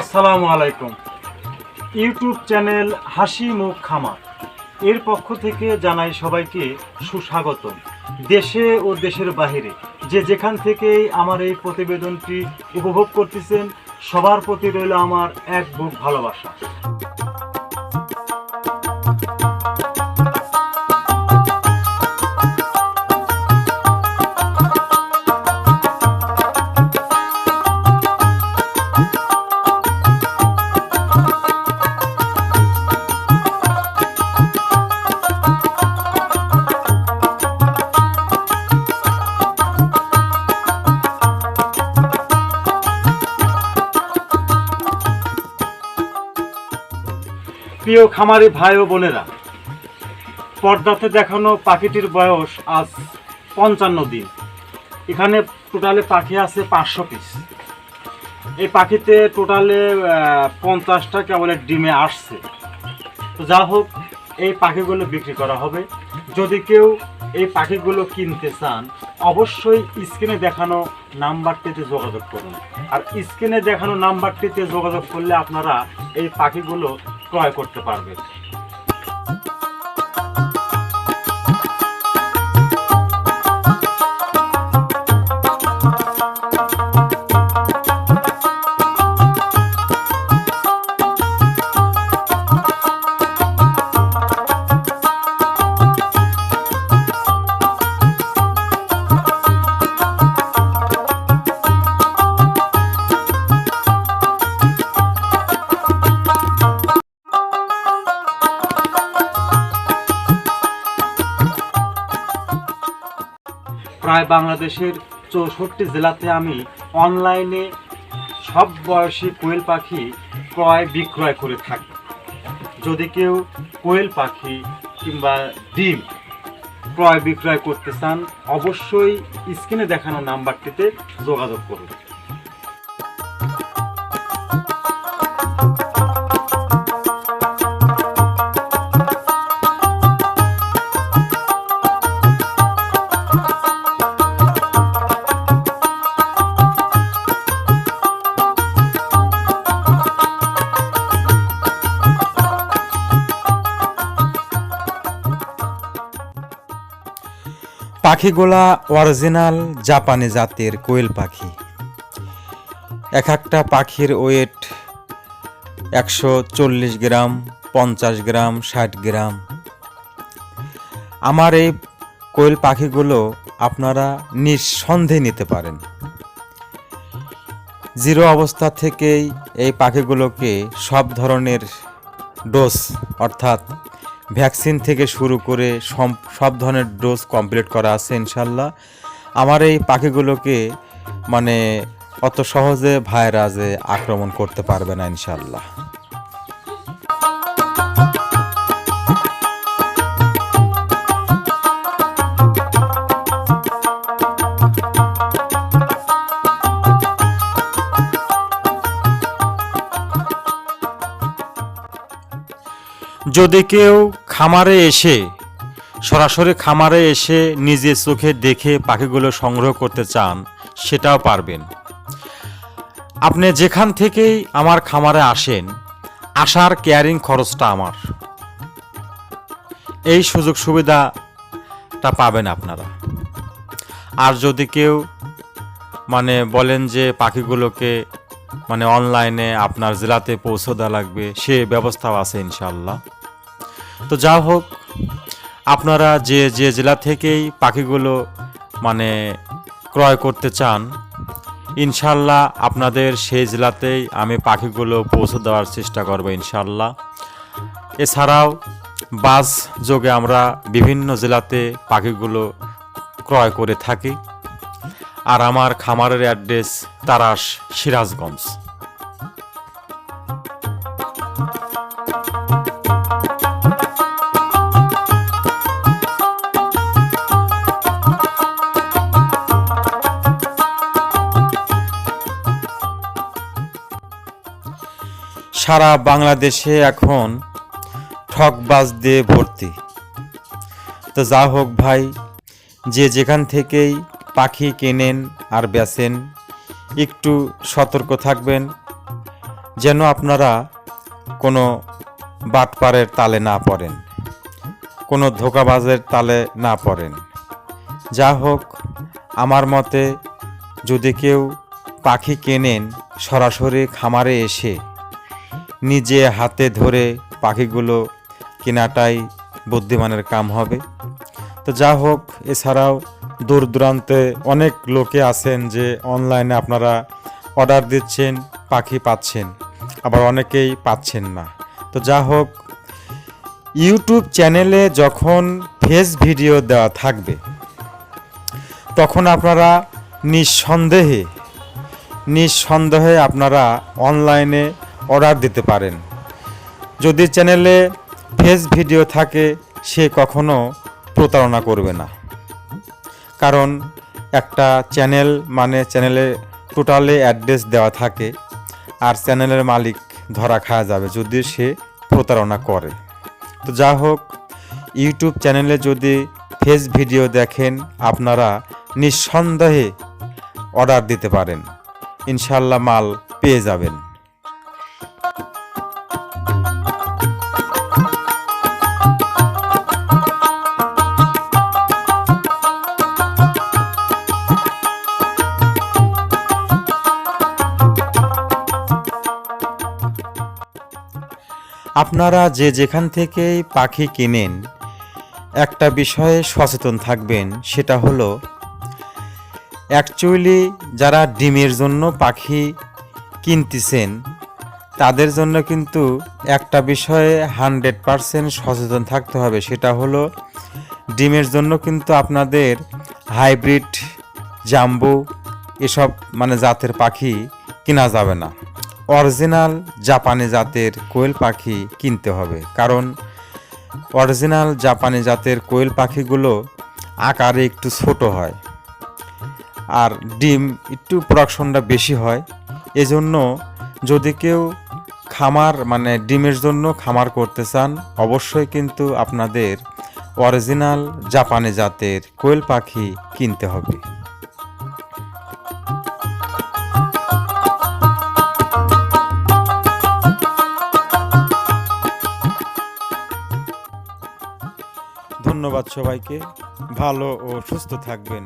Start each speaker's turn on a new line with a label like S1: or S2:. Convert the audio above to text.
S1: আসসালামু আলাইকুম। YouTube channel হাসি মুখ খামার এর পক্ষ থেকে জানাই সবাইকে সুস্বাগত দেশে ও দেশের বাহিরে যে যেখান থেকেই আমার এই প্রতিবেদনটি উপভোগ করতেছেন, সবার প্রতি রইল আমার এক বুক ভালোবাসা। প্রিয় খামারি ভাই ও বোনেরা, পর্দাতে দেখানো পাখিটির বয়স আজ পঞ্চান্ন দিন। এখানে টোটালে পাখি আছে পাঁচশো পিস। এই পাখিতে টোটালে পঞ্চাশটা কেবল ডিমে আসছে। তো যা হোক, এই পাখিগুলো বিক্রি করা হবে। যদি কেউ এই পাখিগুলো কিনতে চান, অবশ্যই স্ক্রিনে দেখানো নাম্বারটিতে যোগাযোগ করুন। আর স্ক্রিনে দেখানো নাম্বারটিতে যোগাযোগ করলে আপনারা এই পাখিগুলো ক্রয় করতে পারবেন প্রায় বাংলাদেশের চৌষট্টি জেলাতে আমি অনলাইনে সব বয়সী কোয়েল পাখি ক্রয় বিক্রয় করে থাকি। যদি কেউ কোয়েল পাখি কিংবা ডিম ক্রয় বিক্রয় করতে চান, অবশ্যই স্ক্রিনে দেখানো নাম্বারটিতে যোগাযোগ করুন।
S2: পাখিগুলা অরিজিনাল জাপানি জাতের কোয়েল পাখি। এক একটা পাখির ওয়েট একশো চল্লিশ গ্রাম, পঞ্চাশ গ্রাম, ষাট গ্রাম। আমার এই কোয়েল পাখিগুলো আপনারা নিঃসন্দেহে নিতে পারেন। জিরো অবস্থা থেকেই এই পাখিগুলোকে সব ধরনের ডোজ, অর্থাৎ ভ্যাকসিন থেকে শুরু করে সব ধরনের ডোজ কমপ্লিট করা আছে ইনশাল্লাহ। আমার এই পাখিগুলোকে মানে অত সহজে ভাইরাসে আক্রমণ করতে পারবে না ইনশাল্লাহ। যদি কেউ খামারে এসে, সরাসরি খামারে এসে নিজে চোখে দেখে পাখিগুলো সংগ্রহ করতে চান, সেটাও পারবেন। আপনি যেখান থেকেই আমার খামারে আসেন, আসার কেয়ারিং খরচটা আমার। এই সুযোগ সুবিধাটা পাবেন আপনারা। আর যদি কেউ মানে বলেন যে পাখিগুলোকে মানে অনলাইনে আপনার জেলাতে পৌঁছে দেওয়া লাগবে, সে ব্যবস্থাও আছে ইনশাল্লাহ তো যা হোক, আপনারা যে যে জেলা থেকেই পাখিগুলো মানে ক্রয় করতে চান, ইনশাল্লাহ আপনাদের সেই জেলাতেই আমি পাখিগুলো পৌঁছে দেওয়ার চেষ্টা করব ইনশাল্লাহ। এছাড়াও বাস যোগে আমরা বিভিন্ন জেলাতে পাখিগুলো ক্রয় করে থাকি। আর আমার খামারের অ্যাড্রেস তারাস সিরাজগঞ্জ। সারা বাংলাদেশে এখন ঠকবাজ দিয়ে ভর্তি। তো যা হোক ভাই, যে যেখান থেকেই পাখি কেনেন আর বেচেন, একটু সতর্ক থাকবেন, যেন আপনারা কোনো বাটপারের তালে না পড়েন, কোনো ধোকাবাজের তালে না পড়েন। যা হোক, আমার মতে যদি কেউ পাখি কেনেন, সরাসরি খামারে এসে নিজে হাতে ধরে পাখিগুলো কেনাটাই বুদ্ধিমানের কাম হবে। তো যা হোক, এছাড়াও দূর দূরান্তে অনেক লোকে আছেন যে অনলাইনে আপনারা অর্ডার দিচ্ছেন, পাখি পাচ্ছেন, আবার অনেকেই পাচ্ছেন না। তো যা হোক, ইউটিউব চ্যানেলে যখন ফেস ভিডিও দেওয়া থাকবে, তখন আপনারা নিঃসন্দেহে নিঃসন্দেহে আপনারা অনলাইনে অর্ডার দিতে পারেন। যদি চ্যানেলে ফেস ভিডিও থাকে, সে কখনো প্রতারণা করবে না। কারণ একটা চ্যানেল মানে চ্যানেলে টোটালে অ্যাড্রেস দেওয়া থাকে আর চ্যানেলের মালিক ধরা খাওয়া যাবে যদি সে প্রতারণা করে। তো যা হোক, ইউটিউব চ্যানেলে যদি ফেস ভিডিও দেখেন, আপনারা নিঃসন্দেহে অর্ডার দিতে পারেন। ইনশাল্লাহ মাল পেয়ে যাবেন। আপনারা যে যেখান থেকেই পাখি কিনেন, একটা বিষয়ে সচেতন থাকবেন, সেটা হলো অ্যাকচুয়ালি যারা ডিমের জন্য পাখি কিনতেছেন, তাদের জন্য কিন্তু একটা বিষয়ে হান্ড্রেড পারসেন্ট সচেতন থাকতে হবে, সেটা হলো, ডিমের জন্য কিন্তু আপনাদের হাইব্রিড জাম্বু, এসব মানে জাতের পাখি কেনা যাবে না। অরিজিনাল জাপানি জাতের কোয়েল পাখি কিনতে হবে। কারণ অরিজিনাল জাপানি জাতের কোয়েল পাখিগুলো আকারে একটু ছোট হয় আর ডিম একটু প্রোডাকশনটা বেশি হয়। এজন্য যদি কেউ খামার মানে ডিমের জন্য খামার করতে চান, অবশ্যই কিন্তু আপনাদের অরিজিনাল জাপানি জাতের কোয়েল পাখি কিনতে হবে। ধন্যবাদ সবাইকে। ভালো ও সুস্থ থাকবেন।